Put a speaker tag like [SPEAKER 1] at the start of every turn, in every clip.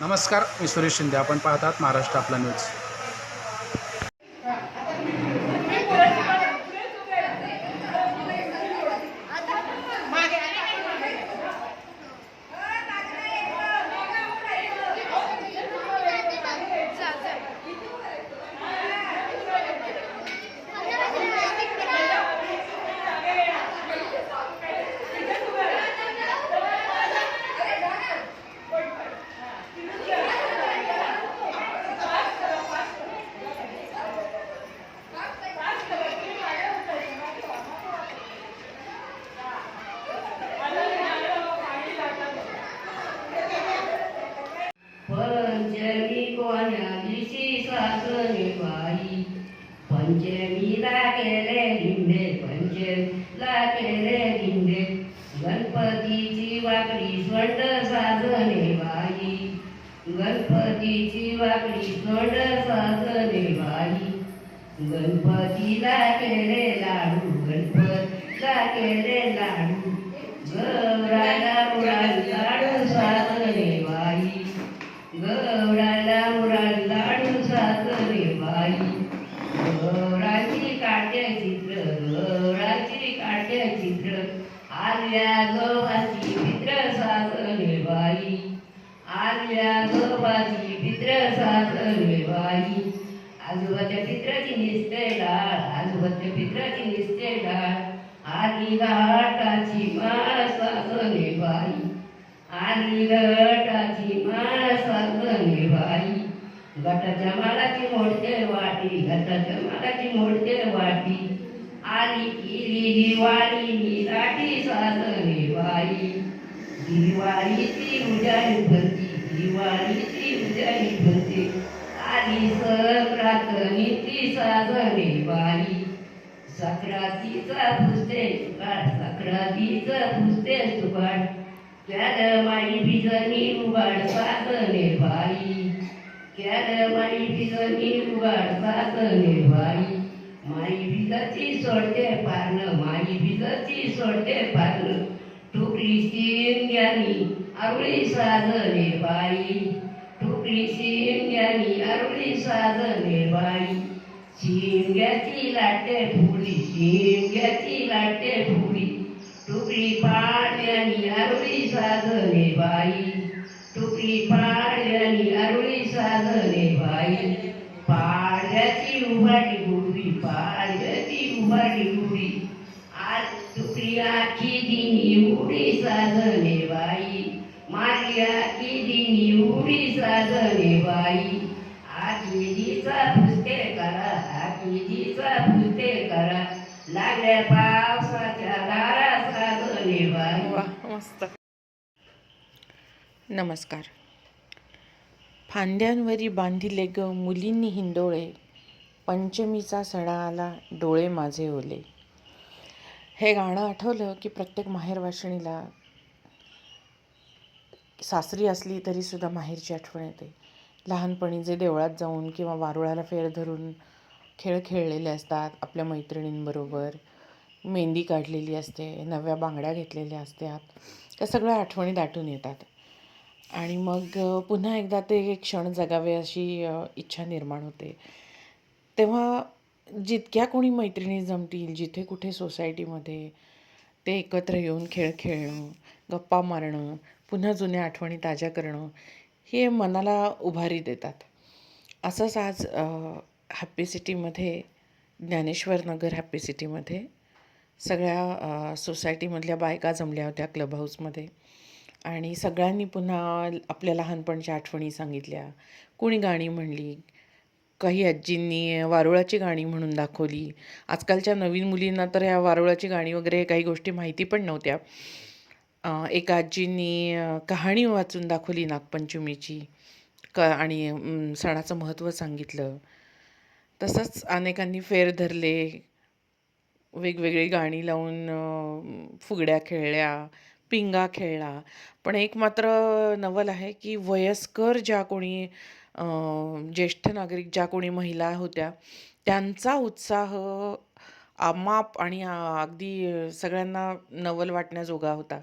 [SPEAKER 1] नमस्कार मी सुरेश शिंदे. आपण पाहतात महाराष्ट्र आपला न्यूज.
[SPEAKER 2] पंचमी कोण्या दिवशी सासरे बाई पंचमीला केले लिंडे पंचमीला केले लिंडे गणपतीची वाकडी स्वंड साजणे बाई गणपतीची वाकडी स्वंड साजणे बाई गणपतीला केले लाडू गणपतीला केले लाडू. गौराला साजरे बाई आजोबाच्या पित्राची निसते डाळ आजोबाच्या पित्राची निसते डाळ. आली घाटाची माळ साजरे बाई आली गटाची माळ साजणे बाई. गटाच्या मालाची मोडते वाटी गटाच्या मालाची मोडते वाटी. आली किली दिवाळी निराटी साजणे बाई. दिवाळीची उजाडी भरती दिवाळीची उजाडी भरती. आली सक्रात नीती साजणे बाई सक्रातीचा पुसते सुकाळ सक्रातीचा पुसते सुकाळ त्याला माई बिजनी उघाड साधने बाई त्याला माई बिजनी उघाड साधने बाई माई बिजाची सोडते पारण माई बिजाची सोडते पारण टोकली शिंग्यानी आवळी साधने बाई टोकली शिंग्यानी आरुळी साधने बाई. शिंग्याची लाटे फुडी शिंग्याची लाटे फुडी टुकडी पाडल्यानी आरुळी साधने बाई. टुकडी पाडल्यानी आरुळी साधने बाई. पाडल्याची उभाटी गुढी पाडल्याची उभाटी गुढी. आज टुकडी आखी दिनी उडी साधने बाई. माझी आखी दिनी उडी साधने बाई. आखीजीचा पुस्ते करा आखीजीचा पुस्ते करा. लागल्या पावसाच्या दारा साधने बाई.
[SPEAKER 3] मस्त. नमस्कार. फांद्यांवरी बांधिले ग मुलींनी हिंडोळे. पंचमीचा सणा आला डोळे माझे ओले. हे गाणं आठवलं की प्रत्येक माहेरवाशिणीला सासरी असली तरीसुद्धा माहेरची आठवण येते. लहानपणी जे देवळात जाऊन किंवा वारुळाला फेर धरून खेळ खेळलेले असतात आपल्या मैत्रिणींबरोबर. मेहंदी काढलेली असते नव्या बांगड्या घेतलेल्या असतात. त्या सगळ्या आठवणी दाटून येतात. आणि मग पुन्हा एकदा ते क्षण जगावे अशी इच्छा निर्माण होते. तेव्हा जितक्या कोणी मैत्रिणी जमतील जिथे कुठे सोसायटीमध्ये ते एकत्र येऊन खेळ खेळणं गप्पा मारणं पुन्हा जुन्या आठवणी ताज्या करणं हे मनाला उभारी देतात. असंच आज हॅप्पी सिटीमध्ये ज्ञानेश्वर नगर हॅप्पी सिटीमध्ये सगळ्या सोसायटीमधल्या बायका जमल्या होत्या क्लब हाऊसमध्ये आणि सगळ्यांनी पुन्हा आपल्या लहानपणच्या आठवणी सांगितल्या. कोणी गाणी म्हणली काही आजींनी वारुळाची गाणी म्हणून दाखवली. आजकालच्या नवीन मुलींना तर ह्या वारुळाची गाणी वगैरे काही गोष्टी माहिती पण नव्हत्या. एका आजींनी कहाणी वाचून दाखवली नागपंचमीची. क आणि सणाचं महत्त्व सांगितलं. तसंच अनेकांनी फेर धरले. वेगवेगळी गाणी लावून फुगड्या खेळल्या पिंगा खेळला. पण एक मात्र नवल आहे की वयस्कर ज्या कोणी ज्येष्ठ नागरिक ज्या कोणी महिला होत्या त्यांचा उत्साह अमाप आणि अगदी सगळ्यांना नवल वाटण्याजोगा होता.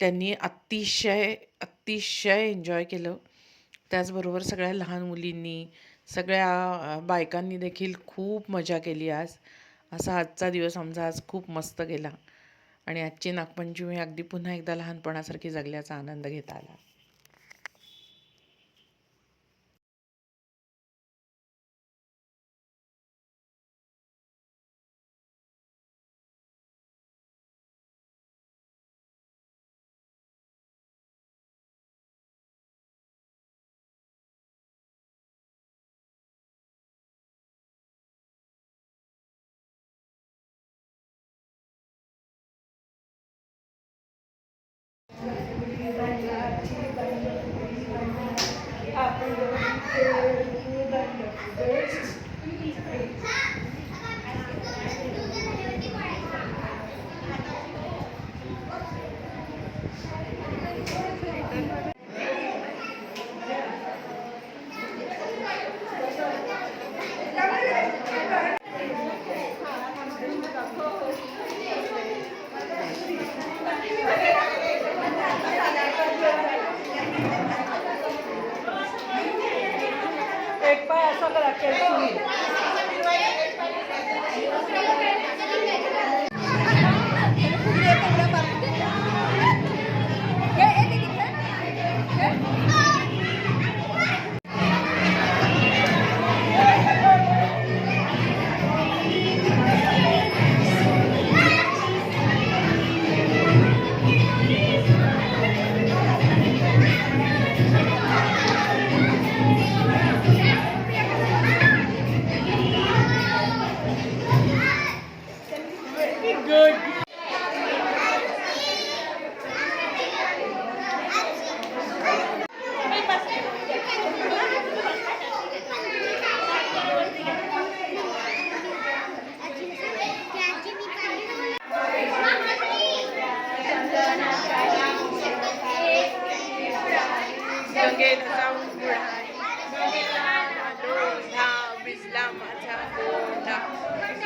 [SPEAKER 3] त्यांनी अतिशय अतिशय एन्जॉय केलं. त्याचबरोबर सगळ्या लहान मुलींनी सगळ्या बायकांनी देखील खूप मजा केली आज. असा आजचा दिवस आमचा आज खूप मस्त गेला. आणि आजची नागपंचमी अगदी पुन्हा एकदा लहानपणासारखी जगल्याचा आनंद घेता आला. Thank you. aí? la machacola.